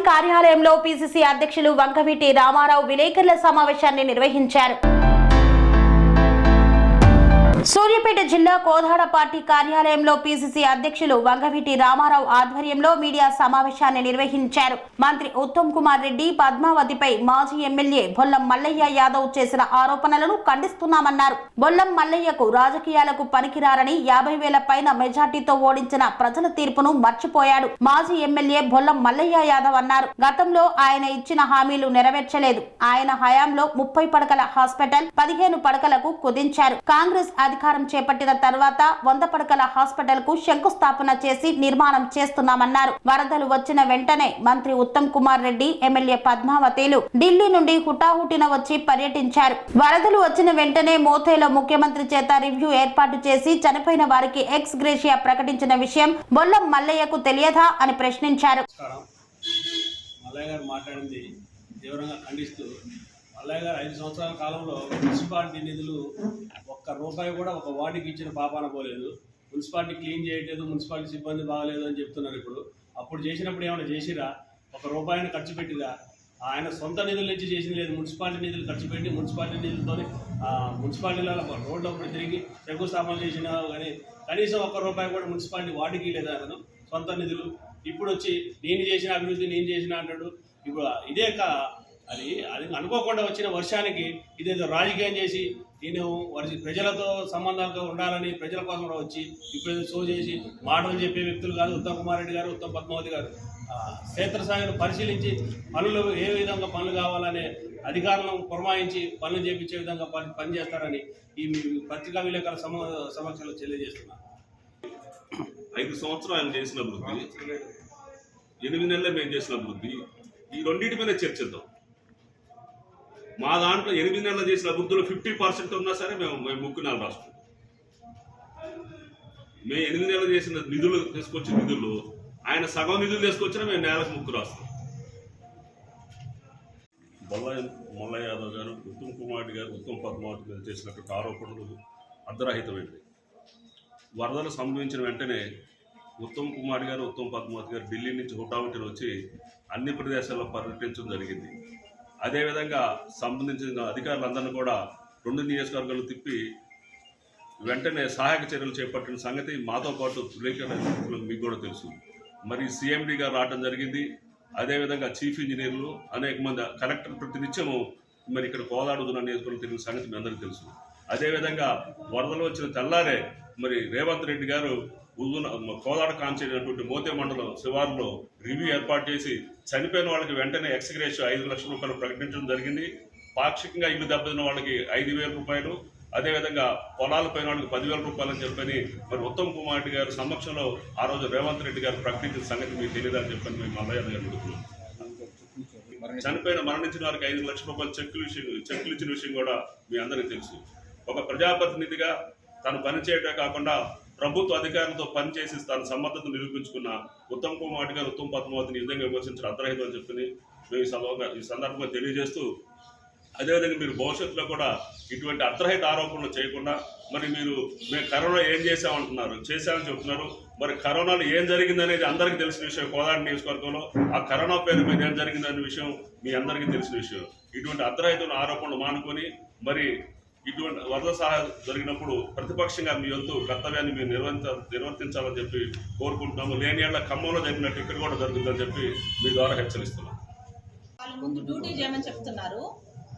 Party కార్యాలయంలో PCC అధ్యక్షులు వంకవీటి రామారావు విలేకరుల సమావేశాన్ని నిర్వహించారు. జిల్లా కోదాడ పార్టీ కార్యాలయంలో పీసీసీ అధ్యక్షులు వంగవీటి రామారావు ఆధ్వర్యంలో మీడియా సమావేశాన్ని నిర్వహించారు. మంత్రి ఉత్తమ్ కుమార్ రెడ్డి పద్మావతిపై మాజీ ఎమ్మెల్యే బొల్లం మల్లయ్య యాదవ్ చేసిన ఆరోపణలను ఖండిస్తున్నామన్నారు. బొల్లం మల్లయ్యకు రాజకీయాలకు పనికిరారని యాభై వేల పైన మెజార్టీతో ఓడించిన ప్రజల తీర్పును మర్చిపోయాడు. మాజీ ఎమ్మెల్యే బొల్లం మల్లయ్య యాదవ్ అన్నారు. గతంలో ఆయన ఇచ్చిన హామీలు నెరవేర్చలేదు. ఆయన హయాంలో ముప్పై పడకల హాస్పిటల్ పదిహేను పడకలకు కుదించారు. కాంగ్రెస్ అధికారం చేపట్టిన తర్వాత వంద పడకల హాస్పిటల్కు శంకుస్థాపన చేసి నిర్మాణం చేస్తున్నామన్నారు. వరదలు వచ్చిన వెంటనే మంత్రి ఉత్తమ్ కుమార్ రెడ్డి ఎమ్మెల్యే పద్మావతిలు ఢిల్లీ నుండి హుటాహుటిన వచ్చి పర్యటించారు. వరదలు వచ్చిన వెంటనే మోతేలో ముఖ్యమంత్రి చేత రివ్యూ ఏర్పాటు చేసి చనిపోయిన వారికి ఎక్స్ గ్రేషియా ప్రకటించిన విషయం బొల్లం మల్లయ్యకు తెలియదా అని ప్రశ్నించారు. మల్లయ్య గారు మాట్లాడింది తీవ్రంగా ఖండిస్తూ అలాగే గారు ఐదు సంవత్సరాల కాలంలో మున్సిపాలిటీ నిధులు ఒక్క రూపాయి కూడా ఒక వార్డుకి ఇచ్చిన పాపాన పోలేదు. మున్సిపాలిటీ క్లీన్ చేయట్లేదు మున్సిపాలిటీ సిబ్బంది బాగలేదు అని చెప్తున్నారు ఇప్పుడు. అప్పుడు చేసినప్పుడు ఏమైనా చేసిరా? ఒక రూపాయిని ఖర్చు పెట్టిరా? ఆయన సొంత నిధుల నుంచి చేసింది లేదు. మున్సిపాలిటీ నిధులు ఖర్చు పెట్టి మున్సిపాలిటీ నిధులతో మున్సిపాలిటీలలో రోడ్లు ఒకటి తిరిగి శంకుస్థాపన చేసిన కానీ కనీసం ఒక్క రూపాయి కూడా మున్సిపాలిటీ వాటికి లేదా అతను? సొంత నిధులు. ఇప్పుడు వచ్చి నేను చేసిన అభివృద్ధి నేను చేసిన అంటాడు. ఇప్పుడు ఇదే అది అది అనుకోకుండా వచ్చిన వర్షానికి ఇదేదో రాజకీయం చేసి నేను వర్ష ప్రజలతో సంబంధాలతో ఉండాలని ప్రజల కోసం కూడా వచ్చి ఇప్పుడు షో చేసి మాటలు చెప్పే వ్యక్తులు కాదు ఉత్తమ్ కుమార్ రెడ్డి గారు ఉత్తమ్ పద్మావతి గారు. ఆ, క్షేత్రస్థాయిలో పరిశీలించి పనులు ఏ విధంగా పనులు కావాలనే అధికారులను పురమాయించి పనులు చేపించే విధంగా పని పనిచేస్తారని ఈ పత్రికా విలేకరుల సమ సమక్షంలో తెలియజేస్తున్నాను ఐదు సంవత్సరాలు ఆయన చేసిన అభివృద్ధి ఎనిమిది నెలలు మేము చేసిన అభివృద్ధి ఈ రెండింటి మీద చర్చిద్దాం. మా దాంట్లో ఎనిమిది నెలలు చేసిన అభివృద్ధిలో ఫిఫ్టీ పర్సెంట్ ఉన్నా సరే మేము మేము ముక్కు నెల రాష్ట్రం మేము ఎనిమిది నెలలు చేసిన నిధులు తీసుకొచ్చిన నిధులు ఆయన సగం నిధులు తీసుకొచ్చినా మేము నేలకు ముక్కు రాస్తాం. బొల్లయ్య మొల్ల యాదవ్ గారు ఉత్తమ్ కుమార్ గారు ఉత్తమ్ పద్మావతి గారు చేసినటువంటి ఆరోపణలు అర్ధరహితమైనవి. వరదలు సంభవించిన వెంటనే ఉత్తమ్ కుమార్ గారు ఉత్తమ్ పద్మావతి గారు ఢిల్లీ నుంచి హుటాహుటిన వచ్చి అన్ని ప్రదేశాల్లో పర్యటించడం జరిగింది. అదేవిధంగా సంబంధించిన అధికారులందరినీ కూడా రెండు నియోజకవర్గాలు తిప్పి వెంటనే సహాయక చర్యలు చేపట్టిన సంగతి మాతో పాటు విలేకరులకు మీకు కూడా తెలుసు. మరి సిఎండి గారు రావడం జరిగింది. అదేవిధంగా చీఫ్ ఇంజనీర్లు అనేక మంది కలెక్టర్ ప్రతినిత్యము మరి ఇక్కడ కోదాడుతున్న నియోజకవర్గం తిరిగిన సంగతి మీ అందరికీ తెలుసు. అదేవిధంగా వరదలు వచ్చిన తెల్లారే మరి రేవంత్ రెడ్డి గారు ఉదున కోదాడ కాంచేటటువంటి మోతే మండలం శివార్లో రివ్యూ ఏర్పాటు చేసి చనిపోయిన వాళ్ళకి వెంటనే ఎక్స్గ్రేష్ ఐదు లక్షల రూపాయలు ప్రకటించడం జరిగింది. పాక్షికంగా ఇల్లు దెబ్బతిన్న వాళ్ళకి ఐదు వేల రూపాయలు అదేవిధంగా పొలాల పైన వాళ్ళకి పదివేల రూపాయలు అని చెప్పని మరి ఉత్తమ్ కుమార్ రెడ్డి గారి సమక్షంలో ఆ రోజు రేవంత్ రెడ్డి గారు ప్రకటించిన సంగతి మీకు తెలియదని చెప్పని మేము మల్లయ్య గారు అడుగుతున్నాం. చనిపోయిన మరణించిన వారికి ఐదు లక్షల రూపాయలు చెక్కులు విషయం చెక్కులు ఇచ్చిన విషయం కూడా మీ అందరికీ తెలుసు. ఒక ప్రజాప్రతినిధిగా తను పని కాకుండా ప్రభుత్వ అధికారులతో పనిచేసి తన సమర్థత నిరూపించుకున్న ఉత్తమ్ కుమార్ గారు ఉత్తమ్ పద్మావతిని ఈ విధంగా విమర్శించడం అర్ధరహితం అని చెప్పి మేము ఈ సభగా ఈ సందర్భంగా తెలియజేస్తూ అదేవిధంగా మీరు భవిష్యత్తులో కూడా ఇటువంటి అర్ధరహిత ఆరోపణలు చేయకుండా మరి మీరు మేము కరోనా ఏం చేసామంటున్నారు చేశామని చెప్తున్నారు. మరి కరోనాలో ఏం జరిగిందనేది అందరికి అందరికీ తెలిసిన విషయం కోదాడ నియోజకవర్గంలో ఆ కరోనా పేరు మీద ఏం జరిగిందనే విషయం మీ అందరికీ తెలిసిన విషయం. ఇటువంటి అర్ధరహిత ఆరోపణలు మానుకొని మరి ఇటువంటి వరద సహాయం జరిగినప్పుడు ప్రతిపక్షంగా మీ వంతు కర్తవ్యాన్ని మీరు నిర్వహించ నిర్వర్తించాలని చెప్పి కోరుకుంటున్నాము. లేని ఏళ్ళ ఖమ్మంలో జరిగినట్టు ఇక్కడ కూడా జరుగుతుందని చెప్పి మీ ద్వారా హెచ్చరిస్తున్నాం. ముందు డ్యూటీ చేయమని చెప్తున్నారు.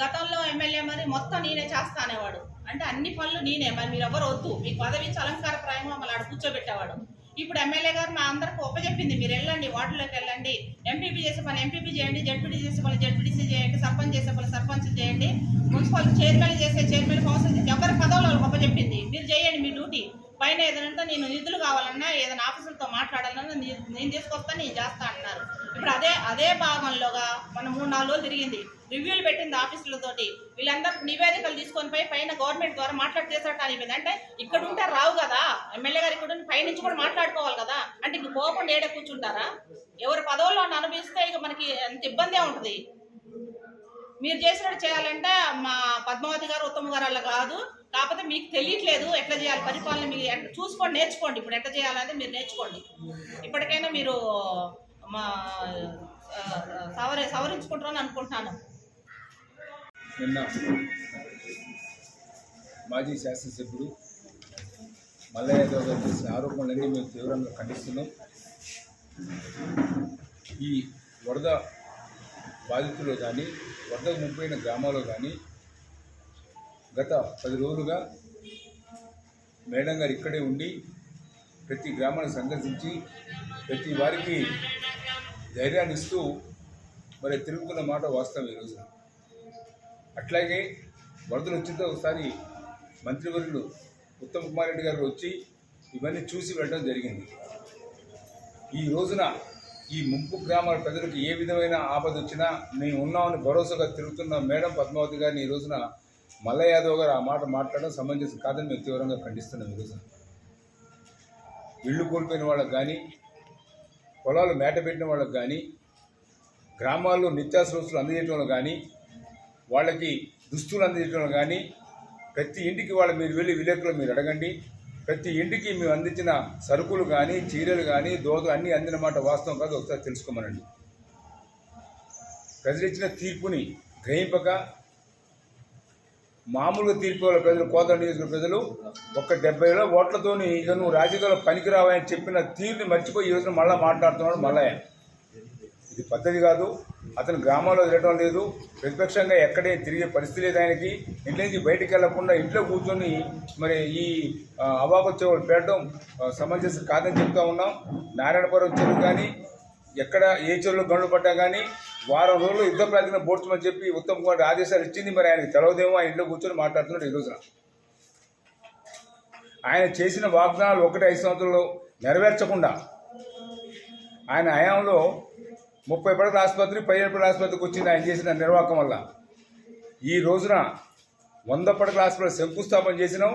గతంలో ఎమ్మెల్యే మరి మొత్తం నేనే చేస్తానేవాడు అంటే అన్ని పనులు నేనే. మరి మీరు ఎవరు వద్దు. మీకు పదవి ఇచ్చి అలంకారప్రాయంగా మమ్మల్ని ఆడ కూర్చోబెట్టేవాడు. ఇప్పుడు ఎమ్మెల్యే గారు మా అందరికి ఒప్పచెప్పింది మీరు వెళ్ళండి వార్డులోకి వెళ్ళండి. ఎంపీపీ చేసే పని ఎంపీపీ చేయండి జడ్పీటీ చేసే పని జడ్పీటీసీ చేయండి సర్పంచ్ చేసే పని సర్పంచ్ చేయండి. మున్సిపల్ చైర్మన్ చేసే చైర్మన్ కౌన్సిల్ ఎవరి పదవులు వాళ్ళకి ఒప్పచెప్పింది మీరు చేయండి మీ డ్యూటీ. పైన ఏదైనా నేను నిధులు కావాలన్నా ఏదైనా ఆఫీసులతో మాట్లాడాలన్నా నేను తీసుకొస్తాను నేను చేస్తా అన్నారు. ఇప్పుడు అదే అదే భాగంలోగా మనం మూడు నాలుగు రోజులు తిరిగింది. రివ్యూలు పెట్టింది ఆఫీసులతోటి. వీళ్ళందరూ నివేదికలు తీసుకొని పోయి పైన గవర్నమెంట్ ద్వారా మాట్లాడి చేసేట అనిపోయింది అంటే ఇక్కడ ఉంటే రావు కదా. ఎమ్మెల్యే గారు ఇక్కడ పై పైనుంచి కూడా మాట్లాడుకోవాలి కదా. అంటే ఇంక పోకుండా ఏడే కూర్చుంటారా? ఎవరి పదవుల్లో అనుభవిస్తే ఇక మనకి అంత ఇబ్బందే ఉంటుంది. మీరు చేసినట్టు చేయాలంటే మా పద్మావతి గారు ఉత్తమ గారు అలా కాదు. కాకపోతే మీకు తెలియట్లేదు ఎట్లా చేయాలి పరిపాలన. మీరు ఎట్లా చూసుకోండి నేర్చుకోండి. ఇప్పుడు ఎట్లా చేయాలనేది మీరు నేర్చుకోండి. ఇప్పటికైనా మీరు మా సవరి సవరించుకుంటారని అనుకుంటున్నాను. నిన్న మాజీ శాసనసభ్యుడు మల్లయ్య యాదవ్ గారు చేసిన ఆరోపణలన్నీ మేము తీవ్రంగా ఖండిస్తున్నాం. ఈ వరద బాధితులు కానీ వరద ముప్పైన గ్రామాల్లో కానీ గత పది రోజులుగా మేడం గారు ఇక్కడే ఉండి ప్రతి గ్రామాన్ని సందర్శించి ప్రతి వారికి ధైర్యాన్ని ఇస్తూ మరి తిరుగుతున్న మాట వాస్తవం ఈరోజు. అట్లాగే వరదలు వచ్చిన ఒకసారి మంత్రివర్యులు ఉత్తమ్ కుమార్ రెడ్డి గారు వచ్చి ఇవన్నీ చూసి వెళ్ళడం జరిగింది. ఈ రోజున ఈ ముంపు గ్రామాల ప్రజలకు ఏ విధమైన ఆపద వచ్చినా మేము ఉన్నామని భరోసాగా తిరుగుతున్న మేడం పద్మావతి గారిని ఈ రోజున మల్ల యాదవ్ గారు ఆ మాట మాట్లాడడం సమంజసం కాదని మేము తీవ్రంగా ఖండిస్తున్నాం ఈ రోజున. ఇళ్ళు కోల్పోయిన వాళ్ళకు కానీ పొలాలు మేట పెట్టిన వాళ్ళకి కానీ గ్రామాల్లో నిత్యావసర వస్తువులు అందజేయడంలో కానీ వాళ్ళకి దుస్తులు అందించడం కానీ ప్రతి ఇంటికి వాళ్ళ మీరు వెళ్ళి విలేకరులు మీరు అడగండి. ప్రతి ఇంటికి మేము అందించిన సరుకులు కానీ చీరలు కానీ దోతలు అన్నీ అందిన మాట వాస్తవం కాదు ఒకసారి తెలుసుకోమనండి. ప్రజలు ఇచ్చిన తీర్పుని గ్రహింపక మామూలుగా తీర్పు వాళ్ళ ప్రజలు కోత నియోజకవర్గ ప్రజలు. ఒక డెబ్బైలో ఓట్లతోని ఇక నువ్వు రాజకీయాల్లో పనికిరావని చెప్పిన తీరుని మర్చిపోయి ఈరోజు మళ్ళీ మాట్లాడుతున్నాడు మల్లయ్య. ఇది పద్ధతి కాదు. అతను గ్రామాల్లో తిరగడం లేదు. ప్రతిపక్షంగా ఎక్కడే తిరిగే పరిస్థితి లేదు ఆయనకి. ఇంట్లో నుంచి బయటికి వెళ్ళకుండా ఇంట్లో కూర్చొని మరి ఈ ఆ, అవాకొచ్చేవాళ్ళు పెట్టడం సమంజసం కాదని చెప్తా ఉన్నాం. నారాయణపురం చెరువు కానీ ఎక్కడ ఏ చెరువులో గండ్లు పడ్డా కానీ వారం రోజులు యుద్ధ ప్రాతిన బోర్చమని చెప్పి ఉత్తమ్ కుమార్ ఆదేశాలు ఇచ్చింది. మరి ఆయనకి తెలవదేమో ఆయన ఇంట్లో కూర్చొని మాట్లాడుతున్నాడు ఈ రోజున. ఆయన చేసిన వాగ్దానాలు ఒకటి ఐదు సంవత్సరాలు నెరవేర్చకుండా ఆయన హయాంలో ముప్పై పడకల ఆసుపత్రి పదిహేడు పడకల ఆసుపత్రికి వచ్చింది ఆయన చేసిన నిర్వాహకం వల్ల. ఈ రోజున వంద పడకల ఆసుపత్రి శంకుస్థాపన చేసినాం.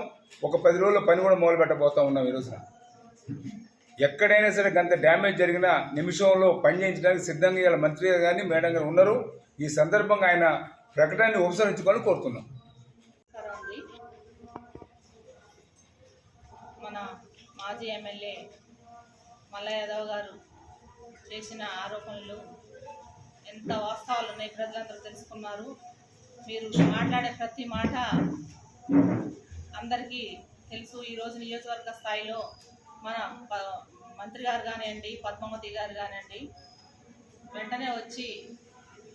ఒక పది రోజుల పని కూడా మొదలు పెట్టబోతా ఉన్నాం ఈ రోజున. ఎక్కడైనా సరే గంత డ్యామేజ్ జరిగిన నిమిషంలో పని చేయించడానికి సిద్ధంగా ఇవాళ మంత్రి గారు కానీ మేడం గారు ఉన్నారు. ఈ సందర్భంగా ఆయన ప్రకటనని ఉపసరించుకోవాలని కోరుతున్నాం. మన మాజీ ఎమ్మెల్యే మల్ల యాదవ్ గారు చేసిన ఆరోపణలు ఎంత వాస్తవాలు ఉన్నాయి ప్రజలందరూ తెలుసుకున్నారు. మీరు మాట్లాడే ప్రతి మాట అందరికీ తెలుసు. ఈరోజు నియోజకవర్గ స్థాయిలో మన ప- మంత్రి గారు కానివ్వండి పద్మావతి గారు కానివ్వండి వెంటనే వచ్చి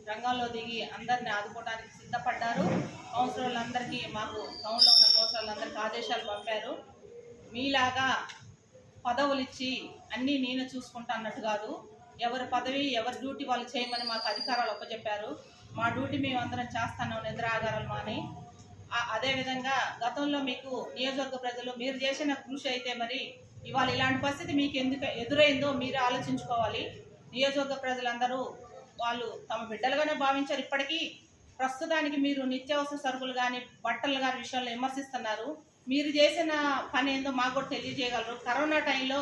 రంగంలో దిగి అందరిని ఆదుకోవడానికి సిద్ధపడ్డారు. కౌన్సిలర్లందరికీ మాకు టౌన్లో ఉన్న కౌన్సిలర్లందరికీ ఆదేశాలు పంపారు. మీలాగా పదవులు ఇచ్చి అన్నీ నేను చూసుకుంటా అన్నట్టు కాదు. ఎవరి పదవి ఎవరి డ్యూటీ వాళ్ళు చేయమని మాకు అధికారాలు ఒప్పచెప్పారు మా డ్యూటీ మేము అందరం చేస్తాను నిద్ర ఆధారాలు మాని అదేవిధంగా గతంలో మీకు నియోజకవర్గ ప్రజలు మీరు చేసిన కృషి అయితే మరి ఇవాళ ఇలాంటి పరిస్థితి మీకు ఎందుకు ఎదురైందో మీరు ఆలోచించుకోవాలి. నియోజకవర్గ ప్రజలందరూ వాళ్ళు తమ బిడ్డలుగానే భావించారు. ఇప్పటికీ ప్రస్తుతానికి మీరు నిత్యావసర సరుకులు కానీ బట్టలు కానీ విషయంలో విమర్శిస్తున్నారు. మీరు చేసిన పని ఏందో మాకు కూడా తెలియజేయగలరు. కరోనా టైంలో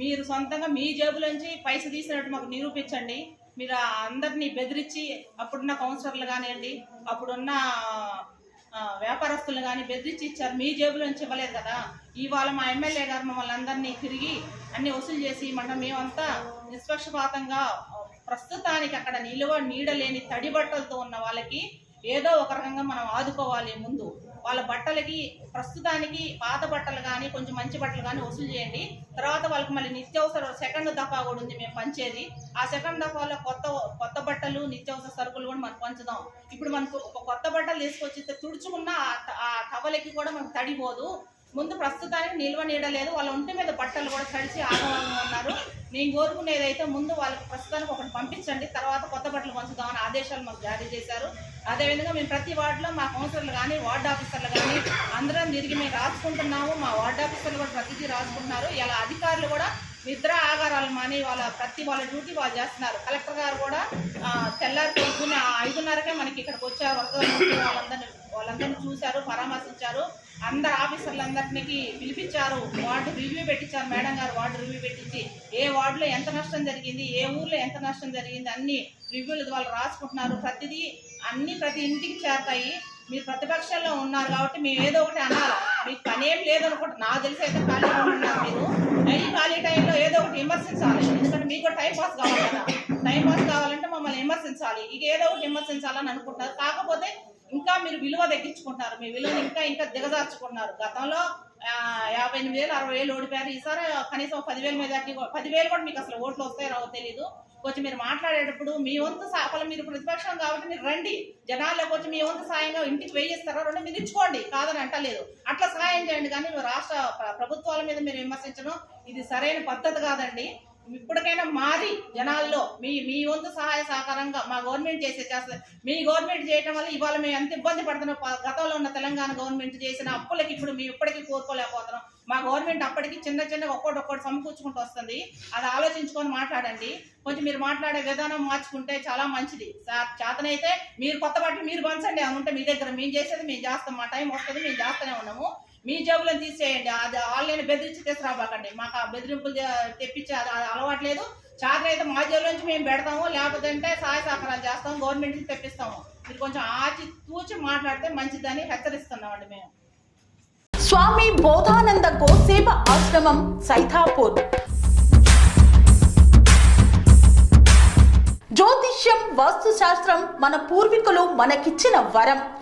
మీరు సొంతంగా మీ జేబులోంచి పైసలు తీసినట్టు మాకు నిరూపించండి. మీరు అందరినీ బెదిరించి అప్పుడున్న కౌన్సిలర్లు కానివ్వండి అప్పుడున్న వ్యాపారస్తులు కానీ బెదిరించి ఇచ్చారు. మీ జేబులో నుంచి ఇవ్వలేదు కదా. ఇవాళ మా ఎమ్మెల్యే గారు మమ్మల్ని అందరినీ తిరిగి అన్ని వసూలు చేసి మన మేమంతా నిష్పక్షపాతంగా ప్రస్తుతానికి అక్కడ నిలువ నీడలేని తడి బట్టలతో ఉన్న వాళ్ళకి ఏదో ఒక రకంగా మనం ఆదుకోవాలి ముందు. వాళ్ళ బట్టలకి ప్రస్తుతానికి పాత బట్టలు కానీ కొంచెం మంచి బట్టలు కానీ వసూలు చేయండి. తర్వాత వాళ్ళకి మళ్ళీ నిత్యావసర సెకండ్ దఫా కూడా ఉంది మేము పంచేది. ఆ సెకండ్ దఫాలో కొత్త కొత్త బట్టలు నిత్యావసర సరుకులు కూడా మనం పంచుదాం. ఇప్పుడు మనకు ఒక కొత్త బట్టలు తీసుకొచ్చి తుడుచుకున్న ఆ టవలకి కూడా మనకు తడిపోదు. ముందు ప్రస్తుతానికి నిల్వ నీడలేదు వాళ్ళ ఒంటి మీద బట్టలు కూడా తడిచి ఆగవంగా ఉన్నారు. నేను కోరుకునేది అయితే ముందు వాళ్ళకి ప్రస్తుతానికి ఒకటి పంపించండి. తర్వాత కొత్త బట్టలు పంచుదామని ఆదేశాలు మాకు జారీ చేశారు. అదేవిధంగా మేము ప్రతి వార్డులో మా కౌన్సిలర్లు కానీ వార్డు ఆఫీసర్లు కానీ అందరం తిరిగి మేము రాసుకుంటున్నాము. మా వార్డు ఆఫీసర్లు కూడా ప్రతిదీ రాసుకుంటున్నారు. ఇలా అధికారులు కూడా నిద్ర ఆగారాలు మాని వాళ్ళ ప్రతి వాళ్ళ డ్యూటీ వాళ్ళు చేస్తున్నారు. కలెక్టర్ గారు కూడా తెల్లారి పొద్దున్న ఐదున్నరకే మనకి ఇక్కడికి వచ్చారు. వరద వాళ్ళందరినీ వాళ్ళందరినీ చూశారు పరామర్శించారు. అందరు ఆఫీసర్లందరినీ పిలిపించారు వార్డు రివ్యూ పెట్టించారు మేడం గారు వార్డు రివ్యూ పెట్టించి. ఏ వార్డులో ఎంత నష్టం జరిగింది ఏ ఊర్లో ఎంత నష్టం జరిగింది అన్ని రివ్యూలు వాళ్ళు రాసుకుంటున్నారు. ప్రతిదీ అన్ని ప్రతి ఇంటికి చేరతాయి. మీరు ప్రతిపక్షంలో ఉన్నారు కాబట్టి మేము ఏదో ఒకటి అనాలి. మీకు పని ఏం నాకు తెలిసి అయితే ఖాళీ ఉన్నారు మీరు. ఈ ఖాళీ టైంలో ఏదో ఒకటి విమర్శించాలి. ఎందుకంటే మీకు కూడా టైం పాస్ కావాలి కదా. టైం పాస్ కావాలంటే మమ్మల్ని విమర్శించాలి. ఇక ఏదో ఒకటి విమర్శించాలని అనుకుంటారు కాకపోతే ఇంకా మీరు విలువ తగ్గించుకుంటున్నారు. మీ విలువను ఇంకా ఇంకా దిగజార్చుకుంటున్నారు. గతంలో యాభై ఎనిమిది వేలు అరవై వేలు ఓడిపోయారు. ఈసారి కనీసం పదివేల మెజార్టీ పదివేలు కూడా మీకు అసలు ఓట్లు వస్తాయో రావు తెలియదు కొంచెం మీరు మాట్లాడేటప్పుడు మీ వంతు సాఫలం మీరు ప్రతిపక్షం కాబట్టి మీరు రండి. జనాల్లోకి వచ్చి మీ వంతు సాయంగా ఇంటికి వేయిస్తారో? రెండు మీరు ఇచ్చుకోండి కాదని అంటలేదు. అట్లా సహాయం చేయండి. కానీ మీరు రాష్ట్ర ప్రభుత్వాల మీద మీరు విమర్శించడం ఇది సరైన పద్ధతి కాదండి. ఇప్పటికైనా మారి జనాల్లో మీ మీ వంతు సహాయ సహకారంగా మా గవర్నమెంట్ చేసే చేస్తుంది మీ గవర్నమెంట్ చేయటం వల్ల ఇవాళ మేము ఎంత ఇబ్బంది పడుతున్నాం. గతంలో ఉన్న తెలంగాణ గవర్నమెంట్ చేసిన అప్పులకి ఇప్పుడు మేము ఇప్పటికీ కోరుకోలేకపోతున్నాం మా గవర్నమెంట్ అప్పటికి చిన్న చిన్నగా ఒక్కోటి ఒక్కటి సమకూర్చుకుంటూ వస్తుంది. అది ఆలోచించుకొని మాట్లాడండి. కొంచెం మీరు మాట్లాడే విధానం మార్చుకుంటే చాలా మంచిది. చేతనైతే మీరు కొత్త బట్టలు మీరు పంచండి అని ఉంటే మీ దగ్గర మేము చేసేది మేము చేస్తాం. మా టైం వస్తుంది మేము చేస్తూనే ఉన్నాము. మీ జేబులను తీసేయండి. అది ఆన్లైన్ బెదిరించి తీసుకురాబాకండి. మాకు ఆ బెదిరింపులు చే- తెప్పించే అది అది అలవాట్లేదు చేతనైతే మా జేబుల నుంచి మేము పెడతాము. లేకపోతే సహాయ సహకారాలు చేస్తాము. గవర్నమెంట్ నుంచి తెప్పిస్తాము. మీరు కొంచెం ఆచి తూచి మాట్లాడితే మంచిదని హెచ్చరిస్తున్నామండి మేము. స్వామి బోధానంద గోసేవ ఆశ్రమం సైథాపూర్ జ్యోతిష్యం వాస్తుశాస్త్రం మన పూర్వీకులు మనకిచ్చిన వరం.